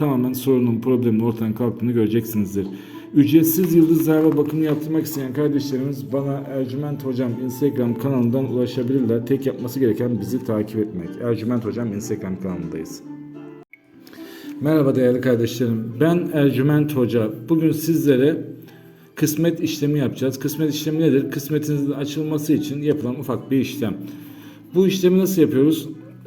tamamen sorunun, problemin ortadan kalktığını göreceksinizdir. Ücretsiz yıldız zarfa bakımı yaptırmak isteyen kardeşlerimiz bana Ercüment Hocam Instagram kanalından ulaşabilirler. Tek yapması gereken bizi takip etmek. Ercüment Hocam Instagram kanalındayız. Merhaba değerli kardeşlerim. Ben Ercüment Hoca. Bugün sizlere kısmet işlemi yapacağız. Kısmet işlemi nedir? Kısmetinizin açılması için yapılan ufak bir işlem. Bu işlemi nasıl yapıyoruz?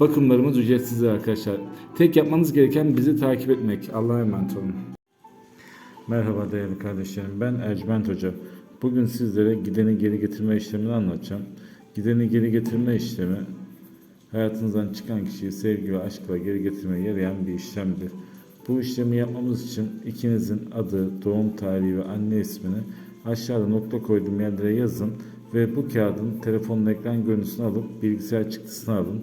Bakımlarımız ücretsizdir arkadaşlar. Tek yapmanız gereken bizi takip etmek. Allah'a emanet olun. Merhaba değerli kardeşlerim. Ben Ercüment Hoca. Bugün sizlere gideni geri getirme işlemini anlatacağım. Gideni geri getirme işlemi hayatınızdan çıkan kişiyi sevgi ve aşkla geri getirmeye yarayan bir işlemdir. Bu işlemi yapmamız için ikinizin adı, doğum tarihi ve anne ismini aşağıda nokta koyduğum yerlere yazın ve bu kağıdın telefonun ekran görüntüsünü alıp bilgisayar çıktısını alın.